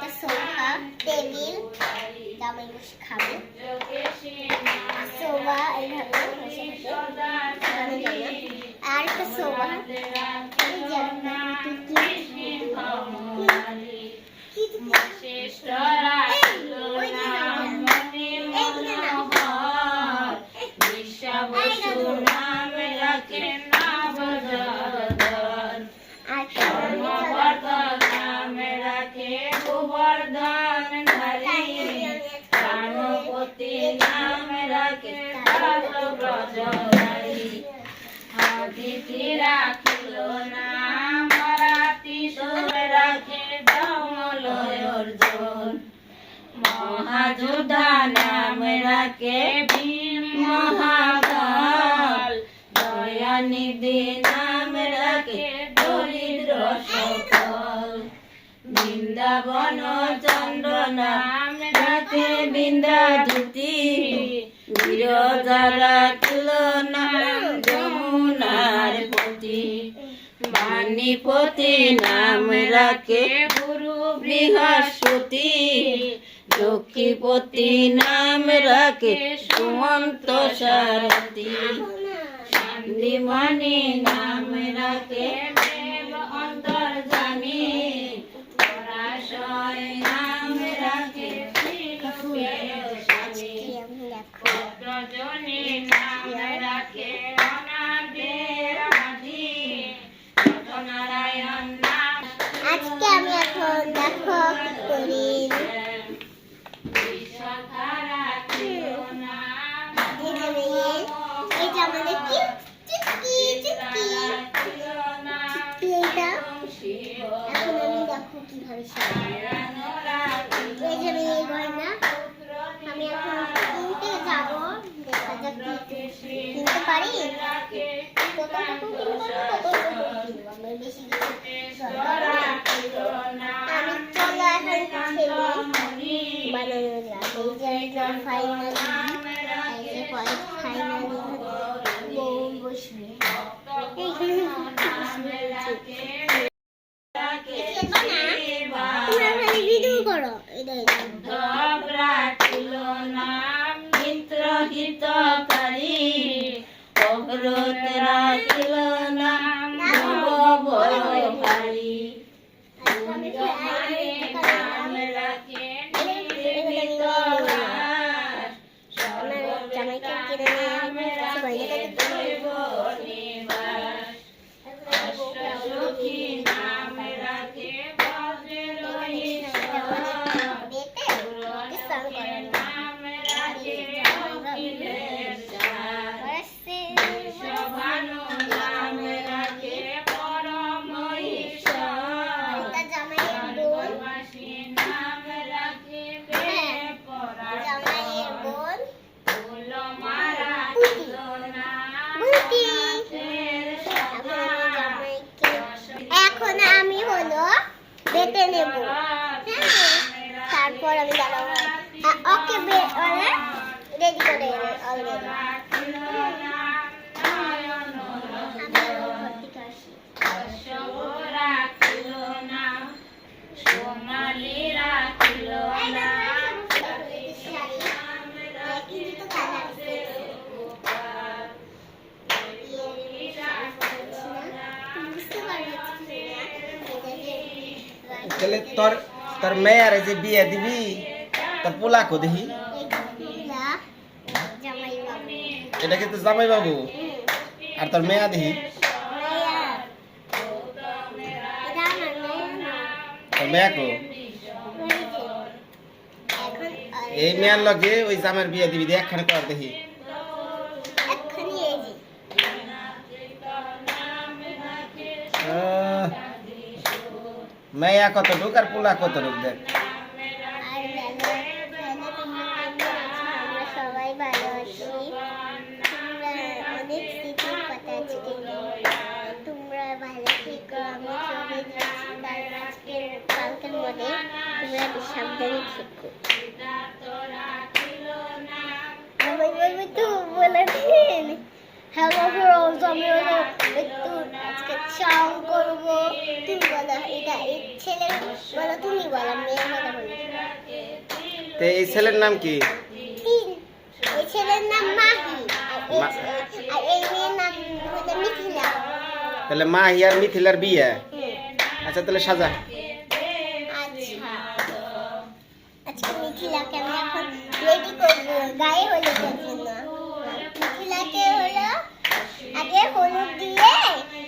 একটা sofa table তারপরে বসে খাবে। সোফা এইভাবে বসে আর একটা সোফা। কি রাখে সব ব্রজরাই হাদিসি রাখিল না, মরাতি সুরে রাখে ডমলয়র জন মহাযোধা নাম রাখে ভীম মহাকাল। দয়ানিধি নাম রাখে দরিদ্র সকল। বৃন্দাবন চন্দ্র নাম বৃন্দা ধুতি বিরজা রাখল নাম যমুনার পতি। মানিপতি নাম রাখে গুরু বৃহস্পতি। লক্ষ্মীপতি নাম রাখে সুমন্ত সারথী। শান্তিমণি নাম রাখে 好 की नाम रखे ওকে রেডি করে Telector তোর মেয়ারে যে বিয়ে দিবি, তোর পোলাকো দেখি। এটা কিন্তু জামাই বাবু আর তোর মেয়া দেখি। তোর মেয়াকো? এই মেয়ার লগে ওই জামার বিয়ে দিবি দেখ একখানে কর দেখি। মেয়া কত ঢুক আর পোলা কত ঢুক দেখ সাবধানে থেকো। আমি বলব তো বলেছেন হ্যাঁ বাবু আমি একটু আজকে চাও করব। তুমি বলো এটা এই ছেলে বলো তুমি বলো মেয়ের কথা বলো। তো এই ছেলের নাম কি? এই ছেলের নাম মাহি। আর এই আর মেয়ের নাম হলো মিথিলা। তাহলে মা হিয়ার মিথিলার বিয়ে? হুম, আচ্ছা তাহলে সাজা। আচ্ছা। আজকে মিথিলাকে আমি এখন রেডি করব। গায়ে হলুদের জন্য। আগে হলুদ দিয়ে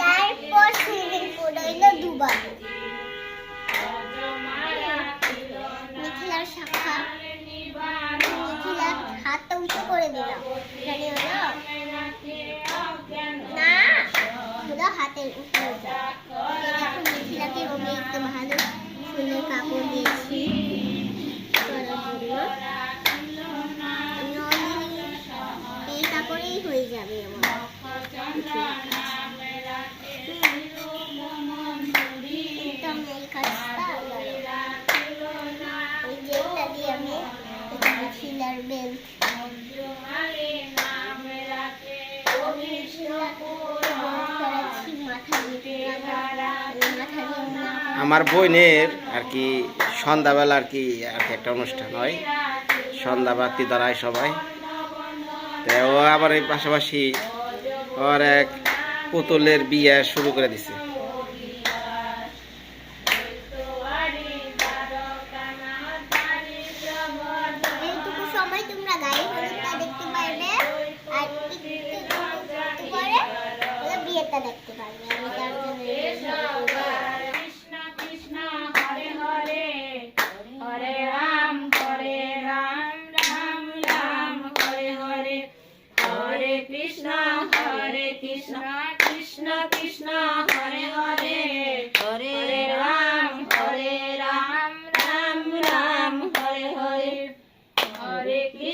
তারপর সুইমিং পুল হইল দুবার। মিথিলার শাখা মিথিলার হাতটা উঁচু করে দিলাম। এখানে হলো? না হলো হাতের উপরে দেখো মিথিলাকে আমি একটু ভালো ফুলের কাপড় দিয়েছি। এই কাপড়েই হয়ে যাবে আমার কিন্তু আমি এই কাজটা ওই যেটা দিয়ে আমি এটা মিথিলার বেল্ট মাথা দিয়ে মাথা দিয়ে আমার বোনের আর কি সন্ধ্যাবেলা আর কি আর কি একটা অনুষ্ঠান হয়। সন্ধ্যা বাতি দাঁড়ায় সবাই ও আবার এই পাশাপাশি ওর এক পুতুলের বিয়ে শুরু করে দিছে এইটুকু সময় তোমরা গায়ে হলুদটা দেখতে পারবে আর একটু একটু পরে ওরা বিয়েটা দেখতে পারবে আমি তার জন্য এই সব করব। কৃষ্ণ কৃষ্ণ হরে হরে হরে রাম হরে রাম রাম রাম হরে হরে হরে কৃষ্ণ হরে কৃষ্ণ কৃষ্ণ কৃষ্ণ হরে হরে হরে রাম হরে রাম রাম রাম হরে হরে হরে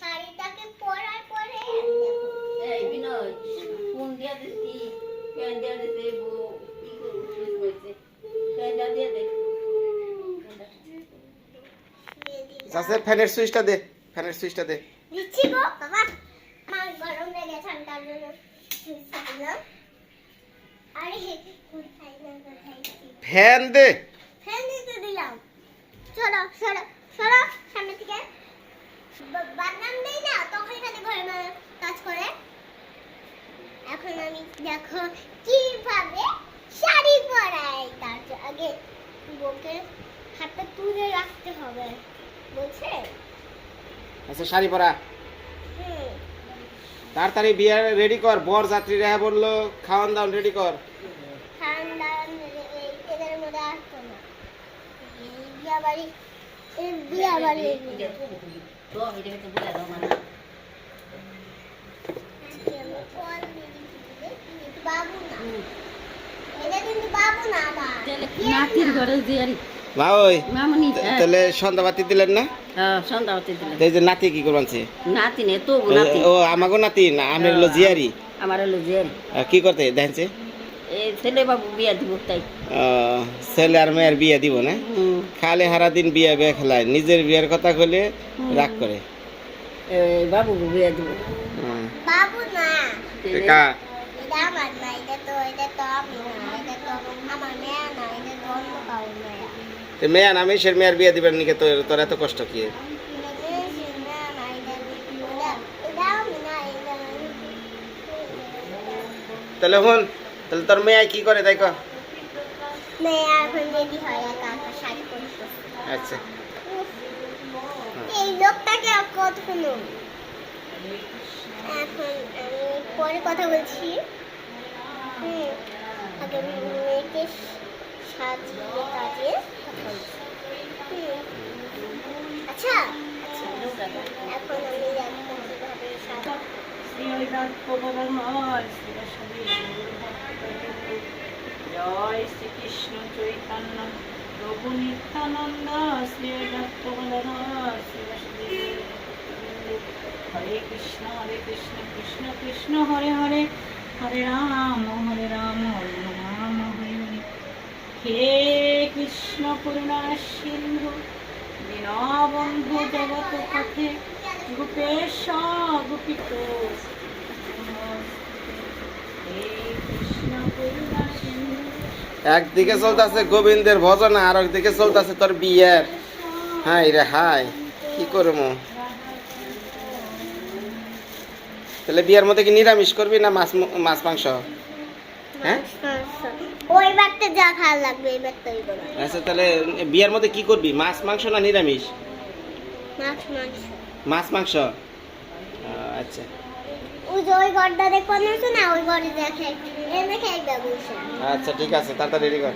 শাড়িটাকে পরার পরে এই বিনয় ফোন দিয়া দিছি ফ্যান দিয়া দিছে বউ কি করব শুয়ে হইছে দিয়ে দে। ফ্যানের সুইচটা দে ফ্যানের সুইচটা দে দিচ্ছি গো বাবা আমার গরম লেগে ঠান্ডার জন্য সুইচটা দিলাম আরে কোথায় না কোথায় কি? ফ্যান দে। ফ্যান দিতে দিলাম। সরো সরো সরো সামনে থেকে বাদাম দেই না তখন খালি ঘরে কাজ করে। এখন আমি দেখো কীভাবে শাড়ি পরাই। তার আগে বউকে হাতটা তুলে রাখতে হবে। বুঝছে আচ্ছা শাড়ি পরা। তাড়াতাড়ি বিয়ে রেডি কর বর যাত্রী রেহা বলল খাওয়ান দাওয়ান রেডি কর ঠান্ডা এই এদের মধ্যে আসতো না এই বিয়া বাড়ি এই বিয়া বাড়ি তো এটা তো বলে দাও মানে বাবু না এটা কিন্তু বাবু না আমার নাতির ঘরে দিয়ারি মা ওই মামনি তাহলে সন্ধ্যা দিলেন না? হ্যাঁ সন্ধ্যাবতী দিলে এই যে নাতি কি করবানছে? নাতি নে তো নাতি। ও আমাগো নাতি না আমি হলো জিয়ারি। আমার হলো জিয়ারি। কি করতে দেখছে ছেলে বাবু বিয়া দিব তাই। ছেলে আর মেয়ের বিয়ে দিব না? খালে হারা দিন বিয়ে বিয়ে খেলায় নিজের বিয়ের কথা কইলে রাগ করে। এই বাবু বিয়া দিব। বাবু না। কা? মেয়ে না এটা তো অন্য কারও মেয়ে। তো তো মেয়া না মেশের মেয়ের বিয়ে দিবেন নিকে তোর তোর এত কষ্ট কি? তাহলে হন তাহলে তোর মেয়ে কি করে দেখো। মেয়ে এখন হয় একা একা শাড়ি পরতে আচ্ছা। এই লোকটাকে কত শুনুন এখন আমি পরে কথা বলছি। হুম আগে আমি মেয়েকে সাজিয়ে কাজে কথা বলছি। আচ্ছা আচ্ছা। এখন আমি একদম কীভাবে সাজাবো। জয় শ্রীকৃষ্ণ চৈতন্য হরে হরে হরে রাম হরে রাম হরে রাম, হরে হে কৃষ্ণ সিন্ধু দীনবন্ধু জগত পথে, গোপেশ গোপিত হে কৃষ্ণ করুণা সিন্ধু একদিকে চলতেছে গোবিন্দের ভজন আর একদিকে চলতেছে তোর বিয়ের। হাই রে হাই কি করব? তাহলে বিয়ের মধ্যে কি নিরামিষ করবি না মাছ মাছ মাংস? হ্যাঁ? ওই বারটা যা খাওয়া লাগবে এই বারটা ওই আচ্ছা তাহলে বিয়ের মধ্যে কি করবি মাছ মাংস না নিরামিষ? মাছ মাংস। মাছ মাংস? আচ্ছা। ওই ঘরটা না ওই দেখে আচ্ছা ঠিক আছে তাড়াতাড়ি রেডি কর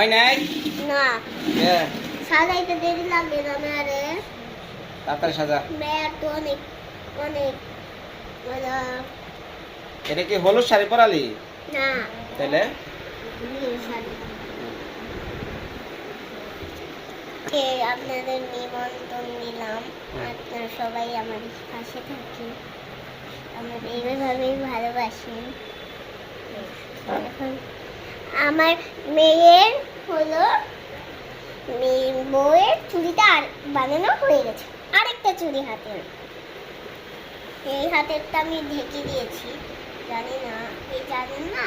হয় নাই? না। এ, সাজাইতে দেরি লাগবে না মেয়ারে। তাড়াতাড়ি সাজা। মেয়ার তো অনেক অনেক মানে এটা কি হলুদ শাড়ি পরালি? না। তাহলে আপনাদের নিমন্ত্রণ দিলাম আপনারা সবাই আমার পাশে থাকেন। আমাদের এইভাবেই ভালোবাসেন। এখন আমার মেয়ের হলো মেয়ের বউয়ের চুড়িটা আর বানানো হয়ে গেছে। আরেকটা চুড়ি হাতের এই হাতেরটা আমি ঢেকে দিয়েছি। জানি না এই জানেন না।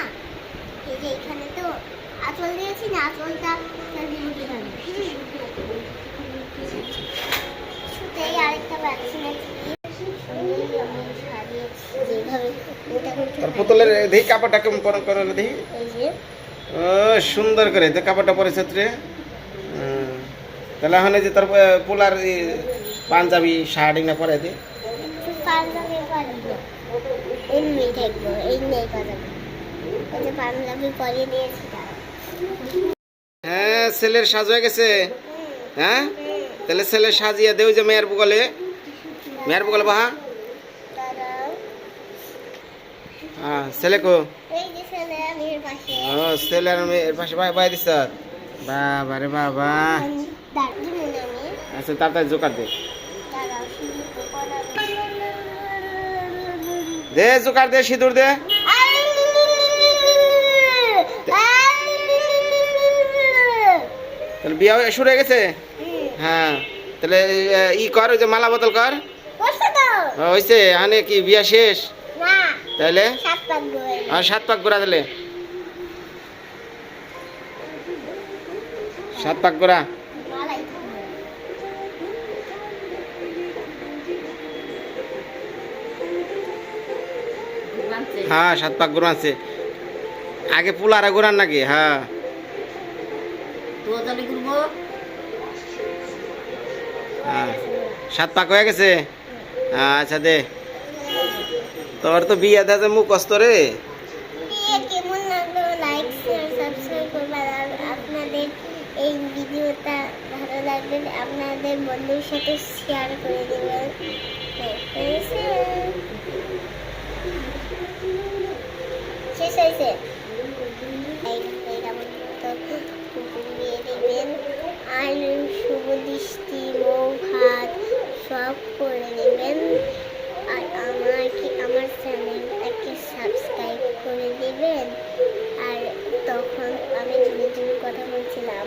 এই যে এখানে তো আঁচল দিয়েছি না আঁচলটা শুতেই আরেকটা পাচ্ছি না সুন্দরই যেভাবে ওটা করতে তোর পারি। পুতুলের দেখি কাপড়টা কেমন করে দেখি এই যে সুন্দর করে তো কাপড়টা পরেছে রে তাহলে এখন যে তোর পোলার পাঞ্জাবি শার্ট না পরে দে। হ্যাঁ ছেলের সাজ হয়ে গেছে। হ্যাঁ? তাহলে ছেলে সাজিয়ে দেও যে মেয়ের বগলে। মেয়ের বগলে বাহা। হ্যাঁ ছেলে কো? এই যে ছেলে আমি এর পাশে। ও ছেলে আর মেয়ের পাশে ভাই ভাই দিস বাবা রে বাবা। আচ্ছা তাড়াতাড়ি জোকার দে। তারা শুরু করা দে জোকার দে সিঁদুর দে। তাহলে বিয়া শুরু হয়ে গেছে? হ্যাঁ। তাহলে ই কর ওই যে মালা বদল কর। হয়েছে আনে কি বিয়া শেষ? তাহলে? সাত পাক আর সাত পাক গোড়া দিলে? সাত পাক গোড়া? হ্যাঁ সাত পাক গোড়া আছে। আগে পুলারা গোড়ান নাকি? হ্যাঁ। হ্যাঁ। সাত পাক হয়ে গেছে? আচ্ছা দে। তোর তো বিয়ে মুখ কষ্ট রে। কেমন লাগল? আর আপনাদের এই ভিডিওটা ভালো লাগলে আপনাদের বন্ধুর সাথে শেয়ার করে দেবেন। শেষ হয়েছে। আর শুভ দৃষ্টি মুখ হাত সব করে নেবেন আর আমার কি, আমার চ্যানেলটাকে সাবস্ক্রাইব করে দিবেন। আর তখন আমি জুড়ে জুড়ে কথা বলছিলাম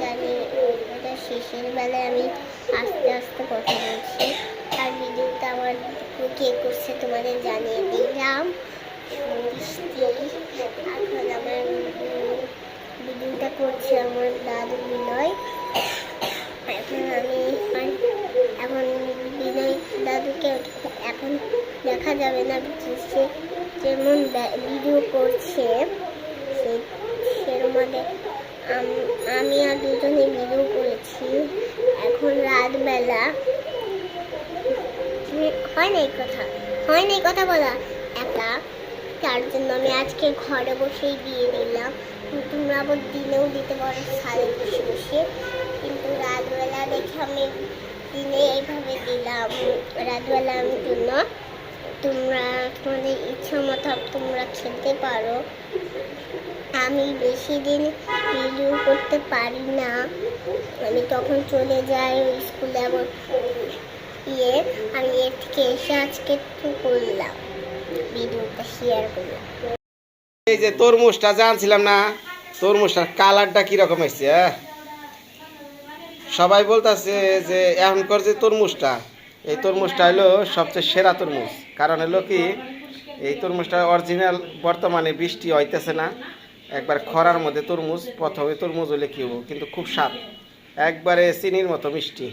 জানি এটা শেষের বেলায় আমি আস্তে আস্তে কথা বলছি। আর ভিডিওটা আমার কে করছে তোমাদের জানিয়ে দিলাম। এখন আমার ভিডিওটা করছে আমার দাদু বিনয়। এখন আমি এখন বিনয় দাদুকে এখন দেখা যাবে না সে যেমন ভিডিও করছে। সে সেরমাকে আমি আর দুজনে ভিডিও করেছি। এখন রাতবেলা। হয় না এই কথা। হয় না এই কথা বলা। একা তার জন্য আমি আজকে ঘরে বসেই দিয়ে দিলাম তোমরা আবার দিনেও দিতে পারো সাড়ে বসে বসে। কিন্তু রাতবেলা দেখে আমি দিনে এইভাবে দিলাম, রাতবেলা আমি জন্য তোমরা তোমাদের ইচ্ছা মতো তোমরা খেলতে পারো। আমি বেশি দিন ভিডিও করতে পারি না। আমি তখন চলে যাই স্কুলে আবার ইয়ে আমি এর থেকে এসে আজকে একটু করলাম ভিডিওটা শেয়ার করলাম। এই যে তরমুজটা জানছিলাম না, তরমুজটার কালারটা কীরকম এসছে হ্যাঁ? সবাই বলতেছে যে এখনকার যে তরমুজটা এই তরমুজটা হলো সবচেয়ে সেরা তরমুজ। কারণ হলো কি এই তরমুজটা অরিজিনাল বর্তমানে বৃষ্টি হইতেছে না। একবার খরার মধ্যে তরমুজ প্রথমে তরমুজ হলে কি হব? কিন্তু খুব স্বাদ। একবারে চিনির মতো মিষ্টি।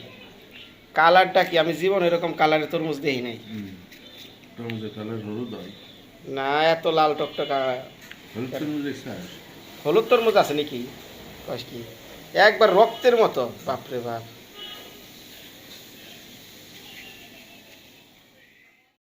কালারটা কি? আমি জীবন এরকম কালারের তরমুজ দেখি নাই। না এত লাল টকটকা। হলুদ তরমুজ হলুদ তরমুজ আছে নাকি? কি? একবার রক্তের মতো বাপরে বাপ।